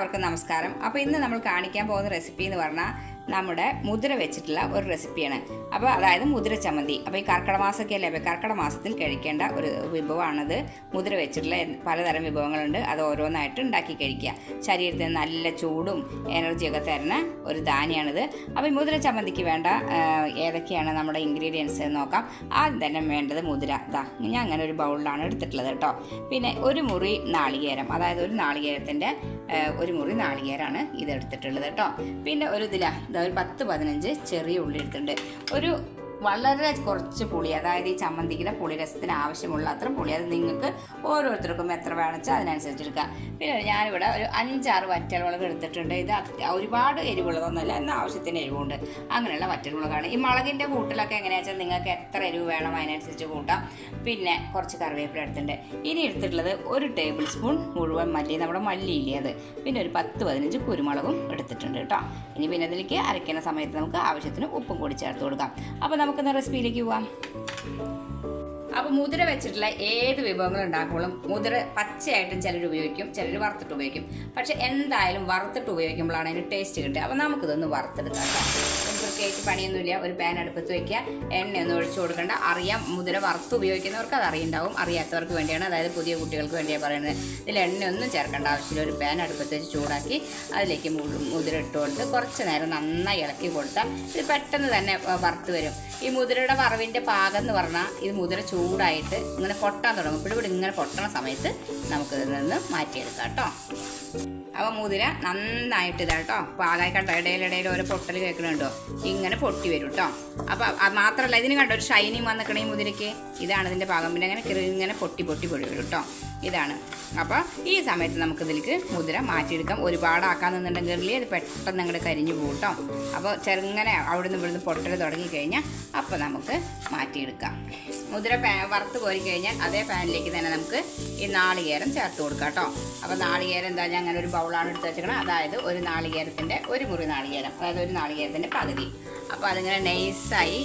എല്ലാവർക്കും നമസ്കാരം. അപ്പോൾ ഇന്ന് നമ്മൾ കാണിക്കാൻ പോകുന്ന റെസിപ്പി എന്ന് പറഞ്ഞാൽ നമ്മുടെ മുദ്ര വെച്ചിട്ടുള്ള ഒരു റെസിപ്പിയാണ് അപ്പോൾ അതായത് മുദ്ര ചമ്മന്തി. അപ്പോൾ ഈ കർക്കിടക മാസമൊക്കെ അല്ലേ? അപ്പോൾ കർക്കിടക മാസത്തിൽ കഴിക്കേണ്ട ഒരു വിഭവമാണത് മുദ്ര വെച്ചിട്ടുള്ള പലതരം വിഭവങ്ങളുണ്ട്. അത് ഓരോന്നായിട്ട് ഉണ്ടാക്കി കഴിക്കുക. ശരീരത്തിന് നല്ല ചൂടും എനർജിയൊക്കെ തരുന്ന ഒരു ധാന്യമാണിത് അപ്പോൾ ഈ മുദ്ര ചമ്മന്തിക്ക് വേണ്ട ഏതൊക്കെയാണ് നമ്മുടെ ഇൻഗ്രീഡിയൻസ് എന്ന് നോക്കാം. ആദ്യം തന്നെ വേണ്ടത് മുദ്ര ഇതാ ഞാൻ അങ്ങനെ ഒരു ബൗളിലാണ് എടുത്തിട്ടുള്ളത് കേട്ടോ. പിന്നെ ഒരു മുറി നാളികേരം. അതായത് ഒരു നാളികേരത്തിന്റെ ഒരു മുറി നാളികേരമാണ് ഇത് എടുത്തിട്ടുള്ളത് കേട്ടോ. പിന്നെ ഒരു ഇതില ഇതാ ഒരു പത്ത് പതിനഞ്ച് ചെറിയ ഉള്ളി എടുത്തിട്ടുണ്ട്. ഒരു വളരെ കുറച്ച് പുളി അതായത് ഈ ചമ്മന്തിയുടെ പുളി രസത്തിന് ആവശ്യമുള്ള അത്ര പുളി. അത് നിങ്ങൾക്ക് ഓരോരുത്തർക്കും എത്ര വേണമെച്ചാൽ അതിനനുസരിച്ച് എടുക്കുക പിന്നെ ഞാനിവിടെ ഒരു അഞ്ചാറ് വറ്റൽമുളക് എടുത്തിട്ടുണ്ട്. ഇത് ഒരുപാട് എരിവുള്ളതൊന്നുമല്ല എന്ന ആവശ്യത്തിന് എരിവുണ്ട്. അങ്ങനെയുള്ള വറ്റൽമുളകാണ് ഈ മുളകിന്റെ കൂട്ടിലൊക്കെ എങ്ങനെയാ വെച്ചാൽ നിങ്ങൾക്ക് എത്ര എരിവ് വേണം അതിനനുസരിച്ച് കൂട്ടാം. പിന്നെ കുറച്ച് കറിവേപ്പില എടുത്തിട്ടുണ്ട്. ഇനി എടുത്തിട്ടുള്ളത് ഒരു ടേബിൾ സ്പൂൺ മുഴുവൻ മല്ലി നമ്മുടെ മല്ലിയില്ലേ അത്. പിന്നെ ഒരു പത്ത് പതിനഞ്ച് കുരുമുളകും എടുത്തിട്ടുണ്ട് കേട്ടോ. ഇനി പിന്നെ അതിലേക്ക് അരയ്ക്കുന്ന സമയത്ത് നമുക്ക് ആവശ്യത്തിന് ഉപ്പും കൂടി ചേർത്ത് കൊടുക്കാം. അപ്പോൾ നമുക്കിന്ന് റെസിപ്പിയിലേക്ക് പോവാം. അപ്പോൾ മുതിര വെച്ചിട്ടുള്ള ഏത് വിഭവങ്ങൾ ഉണ്ടാക്കുമ്പോഴും മുതിര പച്ചയായിട്ടും ചിലർ ഉപയോഗിക്കും ചിലർ വറുത്തിട്ട് ഉപയോഗിക്കും. പക്ഷെ എന്തായാലും വറുത്തിട്ട് ഉപയോഗിക്കുമ്പോഴാണ് അതിന് ടേസ്റ്റ് കിട്ടുക. അപ്പോൾ നമുക്കിതൊന്ന് വറുത്തെടുക്കാം പ്രത്യേകിച്ച് പണിയൊന്നുമില്ല. ഒരു പാൻ അടുപ്പത്ത് വെക്കുക. എണ്ണയൊന്നും ഒഴിച്ചു കൊടുക്കേണ്ട. അറിയാം മുതിര വറുത്ത് ഉപയോഗിക്കുന്നവർക്ക് അത് അറിയുണ്ടാവും. അറിയാത്തവർക്ക് വേണ്ടിയാണ്. അതായത് പുതിയ കുട്ടികൾക്ക് വേണ്ടിയാണ് പറയുന്നത്. ഇതിൽ എണ്ണയൊന്നും ചേർക്കേണ്ട ആവശ്യമില്ല. ഒരു പാൻ അടുപ്പത്ത് വെച്ച് ചൂടാക്കി അതിലേക്ക് മുതിര ഇട്ട് കൊടുത്ത് കുറച്ച് നേരം നന്നായി ഇളക്കി കൊടുത്താൽ ഇത് പെട്ടെന്ന് തന്നെ വറുത്ത് വരും. ഈ മുതിരയുടെ വറവിന്റെ പാകം എന്ന് പറഞ്ഞാൽ ഇത് മുതിര ചൂടായിട്ട് ഇങ്ങനെ പൊട്ടാൻ തുടങ്ങും. ഇവിടെ ഇങ്ങനെ പൊട്ടണ സമയത്ത് നമുക്കിതിൽ നിന്ന് മാറ്റിയെടുക്കാം കേട്ടോ. അപ്പോൾ മുതിര നന്നായിട്ട് ഇതാ കേട്ടോ പാകായി കണ്ടോ? ഇടയിലിടയിൽ ഓരോ പൊട്ടൽ കേൾക്കണുണ്ടോ ഇങ്ങനെ പൊട്ടി വരും കേട്ടോ അപ്പോൾ അത് മാത്രമല്ല ഇതിന് കണ്ടോ? ഒരു ഷൈനിങ് വന്നിക്കണേ മുതിരയ്ക്ക്. ഇതാണ് ഇതിന്റെ പാകം പിന്നെ അങ്ങനെ ഇങ്ങനെ പൊട്ടി പൊട്ടി പൊടി വരും കേട്ടോ ഇതാണ്. അപ്പോൾ ഈ സമയത്ത് നമുക്ക് ഇതിലേക്ക് മുതിര മാറ്റിയെടുക്കാം. ഒരുപാട് ആക്കാൻ നിന്നുണ്ടെങ്കിൽ അത് പെട്ടെന്ന് അങ്ങോട്ട് കരിഞ്ഞു പോകും കേട്ടോ അപ്പോൾ ചെറുങ്ങനെ അവിടുന്ന് ഇവിടുന്ന് പൊട്ടൽ തുടങ്ങിക്കഴിഞ്ഞാൽ അപ്പോൾ നമുക്ക് മാറ്റിയെടുക്കാം. മുതിര പാ വറുത്ത് പോയി കഴിഞ്ഞാൽ അതേ പാനിലേക്ക് തന്നെ നമുക്ക് ഈ നാളികേരം ചേർത്ത് കൊടുക്കാം കേട്ടോ അപ്പോൾ നാളികേരം എന്താ? ഞാൻ അങ്ങനെ ഒരു ബൗളാണ് എടുത്ത് വെച്ചേക്കണം. അതായത് ഒരു നാളികേരത്തിന്റെ ഒരു മുറി നാളികേരം അതായത് ഒരു നാളികേരത്തിന്റെ പകുതി. അപ്പോൾ അതിങ്ങനെ നൈസായി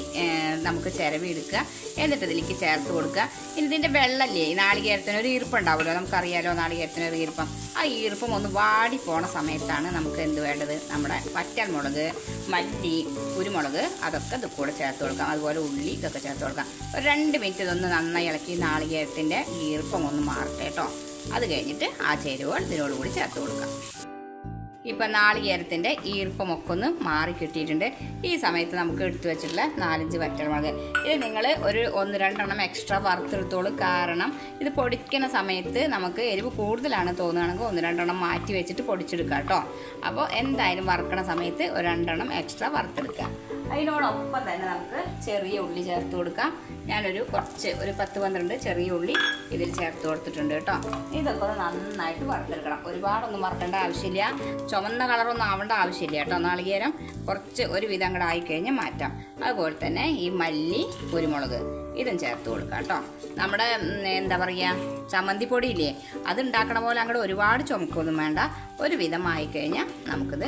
നമുക്ക് ചിരവി എടുക്കുക എന്നിട്ട് ഇതിലേക്ക് ചേർത്ത് കൊടുക്കുക. ഇനി ഇതിന്റെ വെള്ളമല്ലേ ഈ നാളികേരത്തിന് ഒരു ഈർപ്പുണ്ടാവുമല്ലോ നമുക്കറിയാലോ നാളികേരത്തിന് ഒരു ഈർപ്പം. ആ ഈർപ്പം ഒന്ന് വാടി പോണ സമയത്താണ് നമുക്ക് എന്ത് വേണ്ടത്? നമ്മുടെ വറ്റൽമുളക് മല്ലി കുരുമുളക് അതൊക്കെ ഇത് ചേർത്ത് കൊടുക്കാം. അതുപോലെ ഉള്ളി ഇതൊക്കെ ചേർത്ത് കൊടുക്കാം. ഒരു രണ്ട് മിനിറ്റ് ഇതൊന്ന് നന്നായി ഇളക്കി നാളികേരത്തിന്റെ ഈർപ്പം ഒന്ന് മാറട്ടെ കേട്ടോ. അത് കഴിഞ്ഞിട്ട് ആ ചേരുവകൾ ഇതിനോട് കൂടി ചേർത്ത് കൊടുക്കാം. ഇപ്പം നാളികേരത്തിന്റെ ഈർപ്പമൊക്കെ ഒന്ന് മാറി കിട്ടിയിട്ടുണ്ട്. ഈ സമയത്ത് നമുക്ക് എടുത്തു വെച്ചിട്ടുള്ള നാലഞ്ച് വറ്റൽമുളക് ഇത് നിങ്ങൾ ഒരു ഒന്ന് രണ്ടെണ്ണം എക്സ്ട്രാ വറുത്തെടുത്തോളൂ. കാരണം ഇത് പൊടിക്കുന്ന സമയത്ത് നമുക്ക് എരിവ് കൂടുതലാണ് തോന്നുകയാണെങ്കിൽ ഒന്ന് രണ്ടെണ്ണം മാറ്റി വെച്ചിട്ട് പൊടിച്ചെടുക്കാം കേട്ടോ. അപ്പോൾ എന്തായാലും വറുക്കണ സമയത്ത് ഒരു രണ്ടെണ്ണം എക്സ്ട്രാ വറുത്തെടുക്കുക അതിനോടൊപ്പം തന്നെ നമുക്ക് ചെറിയ ഉള്ളി ചേർത്ത് കൊടുക്കാം. ഞാനൊരു കുറച്ച് ഒരു പത്ത് പന്ത്രണ്ട് ചെറിയ ഉള്ളി ഇതിൽ ചേർത്ത് കൊടുത്തിട്ടുണ്ട് കേട്ടോ. ഇതൊക്കെ ഒന്ന് നന്നായിട്ട് വറുത്തെടുക്കണം. ഒരുപാടൊന്നും വറുക്കേണ്ട ആവശ്യമില്ല. ചുമന്ന കളറൊന്നും ആവേണ്ട ആവശ്യമില്ല കേട്ടോ. നാളികേരം കുറച്ച് ഒരു വിധം കൂടെ ആയിക്കഴിഞ്ഞ് മാറ്റാം. അതുപോലെ തന്നെ ഈ മല്ലി കുരുമുളക് ഇതും ചേർത്ത് കൊടുക്കാം കേട്ടോ. നമ്മുടെ എന്താ പറയുക ചമ്മന്തിപ്പൊടിയില്ലേ അത് ഉണ്ടാക്കണ പോലെ അങ്ങോട്ട് ഒരുപാട് ചുമക്കൊന്നും വേണ്ട. ഒരു വിധമായി കഴിഞ്ഞാൽ നമുക്കിത്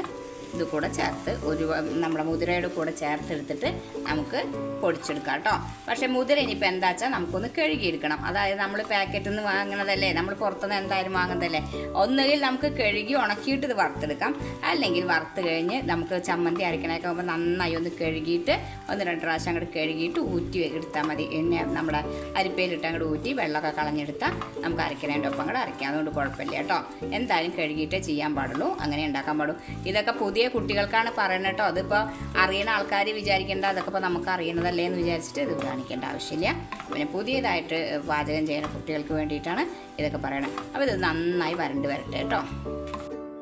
ഇത് കൂടെ ചേർത്ത് ഒരു നമ്മുടെ മുതിരയുടെ കൂടെ ചേർത്തെടുത്തിട്ട് നമുക്ക് പൊടിച്ചെടുക്കാം കേട്ടോ. പക്ഷേ മുതിര ഇനിയിപ്പോൾ എന്താ വെച്ചാൽ നമുക്കൊന്ന് കഴുകിയെടുക്കണം. അതായത് നമ്മൾ പാക്കറ്റിൽ നിന്ന് വാങ്ങുന്നതല്ലേ നമ്മൾ പുറത്തുനിന്ന് എന്തായാലും വാങ്ങുന്നതല്ലേ. ഒന്നുകിൽ നമുക്ക് കഴുകി ഉണക്കിയിട്ട് ഇത് വറുത്തെടുക്കാം. അല്ലെങ്കിൽ വറുത്ത് കഴിഞ്ഞ് നമുക്ക് ചമ്മന്തി അരക്കണേക്കെ ആകുമ്പോൾ നന്നായി ഒന്ന് കഴുകിയിട്ട് ഒന്ന് രണ്ട് പ്രാവശ്യം അങ്ങോട്ട് കഴുകിയിട്ട് ഊറ്റി എടുത്താൽ മതി. എണ്ണ നമ്മുടെ അരിപ്പയിലിട്ട് അങ്ങോട്ട് ഊറ്റി വെള്ളമൊക്കെ കളഞ്ഞെടുത്താൽ നമുക്ക് അരക്കണേന്റെ ഒപ്പം കൂടെ അരയ്ക്കാം. അതുകൊണ്ട് കുഴപ്പമില്ല കേട്ടോ. എന്തായാലും കഴുകിയിട്ടേ ചെയ്യാൻ പാടുള്ളൂ. അങ്ങനെ ഉണ്ടാക്കാൻ പാടും. ഇതൊക്കെ പുതിയ കുട്ടികൾക്കാണ് പറയുന്നത് കേട്ടോ. അതിപ്പോൾ അറിയുന്ന ആൾക്കാർ വിചാരിക്കേണ്ട അതൊക്കെ ഇപ്പോൾ നമുക്ക് അറിയണതല്ലേ എന്ന് വിചാരിച്ചിട്ട് ഇത് കാണിക്കേണ്ട ആവശ്യമില്ല. പിന്നെ പുതിയതായിട്ട് പാചകം ചെയ്യുന്ന കുട്ടികൾക്ക് വേണ്ടിയിട്ടാണ് ഇതൊക്കെ പറയണത് അപ്പോൾ ഇത് നന്നായി വരണ്ട് വരട്ടെ കേട്ടോ.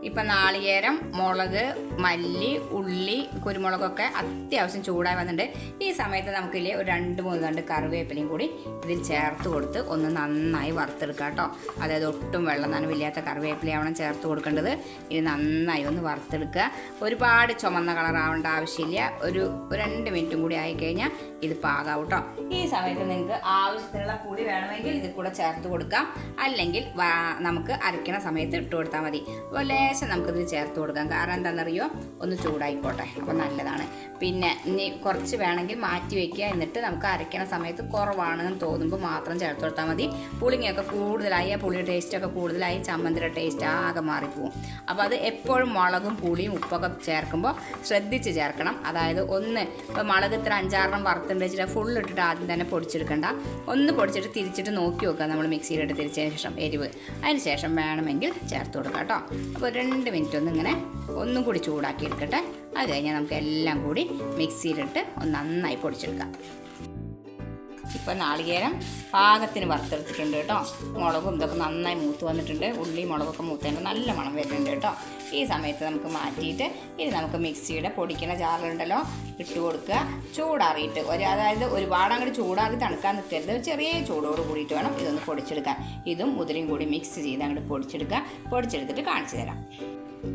ഇപ്പം നാളികേരം മുളക് മല്ലി ഉള്ളി കുരുമുളകൊക്കെ അത്യാവശ്യം ചൂടായി വന്നിട്ടുണ്ട്. ഈ സമയത്ത് നമുക്കില്ലേ ഒരു രണ്ട് മൂന്ന് രണ്ട് കറിവേപ്പിലയും കൂടി ഇതിൽ ചേർത്ത് കൊടുത്ത് ഒന്ന് നന്നായി വറുത്തെടുക്കാം കേട്ടോ. അതായത് ഒട്ടും വെള്ളം നനവില്ലാത്ത കറിവേപ്പിലയാവണം ചേർത്ത് കൊടുക്കേണ്ടത്. ഇത് നന്നായി ഒന്ന് വറുത്തെടുക്കുക. ഒരുപാട് ചുമന്ന കളർ ആവേണ്ട ആവശ്യമില്ല. ഒരു രണ്ട് മിനിറ്റും കൂടി ആയിക്കഴിഞ്ഞാൽ ഇത് പാകാവും കേട്ടോ. ഈ സമയത്ത് നിങ്ങൾക്ക് ആവശ്യത്തിനുള്ള പുളി വേണമെങ്കിൽ ഇതിൽ കൂടെ ചേർത്ത് കൊടുക്കാം. അല്ലെങ്കിൽ നമുക്ക് അരയ്ക്കണ സമയത്ത് ഇട്ട് കൊടുത്താൽ മതി. അപ്പോൾ ലേശം നമുക്കിതിൽ ചേർത്ത് കൊടുക്കാം. കാരണം എന്താണെന്നറിയോ? ഒന്ന് ചൂടായിക്കോട്ടെ. അപ്പോൾ നല്ലതാണ്. പിന്നെ ഇനി കുറച്ച് വേണമെങ്കിൽ മാറ്റി വെക്കുക. എന്നിട്ട് നമുക്ക് അരയ്ക്കണ സമയത്ത് കുറവാണെന്ന് തോന്നുമ്പോൾ മാത്രം ചേർത്ത് കൊടുത്താൽ മതി. പുളിങ്ങയൊക്കെ കൂടുതലായി ആ പുളിയുടെ ടേസ്റ്റൊക്കെ കൂടുതലായി ചമ്മന്തിയുടെ ടേസ്റ്റ് ആകെ മാറിപ്പോവും. അപ്പോൾ അത് എപ്പോഴും മുളകും പുളിയും ഉപ്പൊക്കെ ചേർക്കുമ്പോൾ ശ്രദ്ധിച്ച് ചേർക്കണം. അതായത് ഒന്ന് ഇപ്പോൾ മുളക് ഇത്ര അഞ്ചാറെണ്ണം വറുത്തുണ്ട് വെച്ചിട്ട് ഫുൾ ഇട്ടിട്ട് ആദ്യം തന്നെ പൊടിച്ചെടുക്കണ്ട. ഒന്ന് പൊടിച്ചിട്ട് തിരിച്ചിട്ട് നോക്കി വെക്കുക. നമ്മൾ മിക്സിയിലിട്ട് തിരിച്ചതിന് ശേഷം എരിവ്. അതിന് ശേഷം വേണമെങ്കിൽ ചേർത്ത് കൊടുക്കാം കേട്ടോ. അപ്പോൾ രണ്ട് മിനിറ്റ് ഒന്ന് ഇങ്ങനെ ഒന്നും കൂടി ചൂടാക്കി എടുക്കട്ടെ. അത് കഴിഞ്ഞാൽ നമുക്ക് എല്ലാം കൂടി മിക്സിയിലിട്ട് ഒന്ന് നന്നായി പൊടിച്ചെടുക്കാം. ഇപ്പം നാളികേരം പാകത്തിന് വറുത്തെടുത്തിട്ടുണ്ട് കേട്ടോ. മുളകും ഇതൊക്കെ നന്നായി മൂത്ത് വന്നിട്ടുണ്ട്. ഉള്ളി മുളകൊക്കെ മൂത്തേന്റെ നല്ല മണം വരുന്നുണ്ട് കേട്ടോ. ഈ സമയത്ത് നമുക്ക് മാറ്റിയിട്ട് ഇനി നമുക്ക് മിക്സിയുടെ പൊടിക്കണ ജാറുണ്ടല്ലോ ഇട്ട് കൊടുക്കുക. ചൂടാറിയിട്ട് ഒരു അതായത് ഒരുപാട് അങ്ങോട്ട് ചൂടാറി തണുക്കാൻ നിൽക്കരുത്. ചെറിയ ചൂടോട് കൂടിയിട്ട് വേണം ഇതൊന്ന് പൊടിച്ചെടുക്കാൻ. ഇതും മുതിരയും കൂടി മിക്സ് ചെയ്ത് അങ്ങോട്ട് പൊടിച്ചെടുക്കുക. പൊടിച്ചെടുത്തിട്ട് കാണിച്ചു തരാം.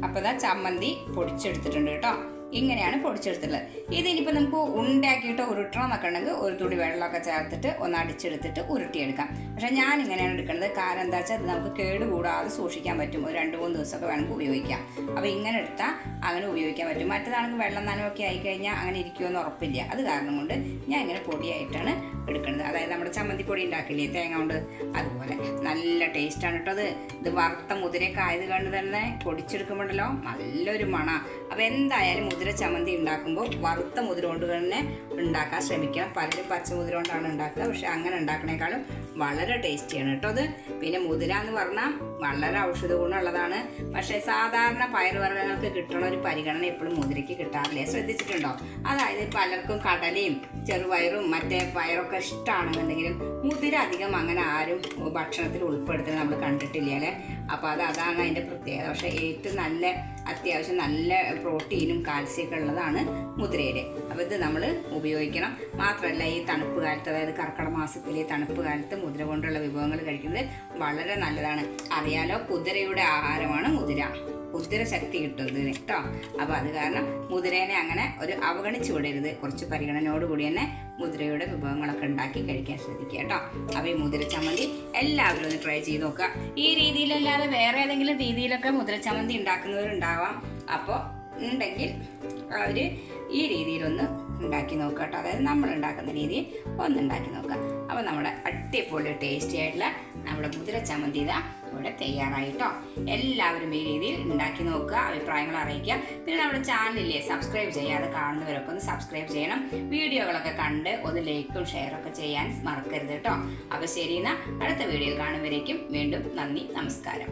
അപ്പോൾ ഇതാ ചമ്മന്തി പൊടിച്ചെടുത്തിട്ടുണ്ട് കേട്ടോ. ഇങ്ങനെയാണ് പൊടിച്ചെടുത്തിട്ടുള്ളത്. ഇതിനിപ്പോൾ നമുക്ക് ഉണ്ടാക്കിയിട്ട് ഉരുട്ടണം എന്നൊക്കെ ഉണ്ടെങ്കിൽ ഒരു തുടി വെള്ളമൊക്കെ ചേർത്തിട്ട് ഒന്ന് അടിച്ചെടുത്തിട്ട് ഉരുട്ടിയെടുക്കാം. പക്ഷേ ഞാൻ ഇങ്ങനെയാണ് എടുക്കുന്നത്. കാരണം എന്താ വെച്ചാൽ അത് നമുക്ക് കേട് കൂടാതെ സൂക്ഷിക്കാൻ പറ്റും. ഒരു രണ്ട് മൂന്ന് ദിവസമൊക്കെ വേണമെങ്കിൽ ഉപയോഗിക്കാം. അപ്പോൾ ഇങ്ങനെ എടുത്താൽ അങ്ങനെ ഉപയോഗിക്കാൻ പറ്റും. മറ്റേതാണെങ്കിൽ വെള്ളം നനവൊക്കെ ആയിക്കഴിഞ്ഞാൽ അങ്ങനെ ഇരിക്കുമെന്ന് ഉറപ്പില്ല. അത് കാരണം കൊണ്ട് ഞാൻ ഇങ്ങനെ പൊടിയായിട്ടാണ് എടുക്കുന്നത്. അതായത് നമ്മുടെ ചമ്മന്തി പൊടി ഉണ്ടാക്കില്ലേ തേങ്ങ കൊണ്ട്? അതുപോലെ നല്ല ടേസ്റ്റാണ് കേട്ടോ അത്. ഇത് വറുത്ത മുതിരയൊക്കെ ആയത് കൊണ്ട് തന്നെ പൊടിച്ചെടുക്കുമ്പോഴല്ലോ നല്ലൊരു മണ. അപ്പോൾ എന്തായാലും മുതിര ചമ്മന്തി ഉണ്ടാക്കുമ്പോൾ വറുത്ത മുതിര കൊണ്ട് തന്നെ ഉണ്ടാക്കാൻ ശ്രമിക്കണം. പലരും പച്ച മുതിര കൊണ്ടാണ് ഉണ്ടാക്കുക. പക്ഷെ അങ്ങനെ ഉണ്ടാക്കണേക്കാളും വളരെ ടേസ്റ്റിയാണ് കേട്ടോ അത്. പിന്നെ മുതിര എന്ന് പറഞ്ഞാൽ വളരെ ഔഷധ ഗുണമുള്ളതാണ്. പക്ഷേ സാധാരണ പയറുവർഗങ്ങൾക്ക് കിട്ടണ ഒരു പരിഗണന എപ്പോഴും മുതിരയ്ക്ക് കിട്ടാറില്ലേ. ശ്രദ്ധിച്ചിട്ടുണ്ടോ? അതായത് പലർക്കും കടലയും ചെറുപയറും മറ്റേ പയറൊക്കെ ഇഷ്ടമാണെന്നുണ്ടെങ്കിലും മുതിര അധികം അങ്ങനെ ആരും ഭക്ഷണത്തിൽ ഉൾപ്പെടുത്തുന്നത് നമ്മൾ കണ്ടിട്ടില്ല അല്ലേ? അപ്പോൾ അത് അതാണ് അതിന്റെ പ്രത്യേകത. പക്ഷേ ഏറ്റവും നല്ല അത്യാവശ്യം നല്ല പ്രോട്ടീനും കാൽസ്യമൊക്കെ ഉള്ളതാണ് മുദ്രയുടെ അപ്പോൾ ഇത് നമ്മൾ ഉപയോഗിക്കണം. മാത്രമല്ല ഈ തണുപ്പ് കാലത്ത് അതായത് കർക്കിടക മാസത്തിലെ തണുപ്പ് കാലത്ത് മുതിര കൊണ്ടുള്ള വിഭവങ്ങൾ കഴിക്കുന്നത് വളരെ നല്ലതാണ്. അറിയാലോ കുതിരയുടെ ആഹാരമാണ് മുതിര. കുതിര ശക്തി കിട്ടും ഇതിന് കേട്ടോ. അപ്പോൾ അത് കാരണം മുതിരേനെ അങ്ങനെ ഒരു അവഗണിച്ചു വിടരുത്. കുറച്ച് പരിഗണനയോടുകൂടി തന്നെ മുതിരയുടെ വിഭവങ്ങളൊക്കെ ഉണ്ടാക്കി കഴിക്കാൻ ശ്രദ്ധിക്കുക കേട്ടോ. അപ്പോൾ ഈ മുതിര ചമ്മന്തി എല്ലാവരും ഒന്ന് ട്രൈ ചെയ്ത് നോക്കുക. ഈ രീതിയിലല്ലാതെ വേറെ ഏതെങ്കിലും രീതിയിലൊക്കെ മുതിര ചമ്മന്തി ഉണ്ടാക്കുന്നവരുണ്ടാവാം. അപ്പോൾ ഉണ്ടെങ്കിൽ അവർ ഈ രീതിയിലൊന്ന് ഉണ്ടാക്കി നോക്കുക കേട്ടോ. അതായത് നമ്മൾ ഉണ്ടാക്കുന്ന രീതിയിൽ ഒന്ന് ഉണ്ടാക്കി നോക്കുക. അപ്പോൾ നമ്മുടെ അടിപൊളി ടേസ്റ്റി ആയിട്ടുള്ള നമ്മുടെ മുതിര ചമ്മന്തി ഇതാ. ഇവിടെ തയ്യാറായിട്ടോ? എല്ലാവരും ഈ രീതിയിൽ ഉണ്ടാക്കി നോക്കുക അഭിപ്രായങ്ങൾ അറിയിക്കുക. പിന്നെ നമ്മുടെ ചാനലില്ലേ സബ്സ്ക്രൈബ് ചെയ്യാതെ കാണുന്നവരൊക്കെ ഒന്ന് സബ്സ്ക്രൈബ് ചെയ്യണം. വീഡിയോകളൊക്കെ കണ്ട് ഒന്ന് ലൈക്കും ഷെയറൊക്കെ ചെയ്യാൻ മറക്കരുത് കേട്ടോ. അപ്പോൾ ശരി എന്നാൽ അടുത്ത വീഡിയോയിൽ കാണുമ്പോഴേക്കും വീണ്ടും നന്ദി നമസ്കാരം.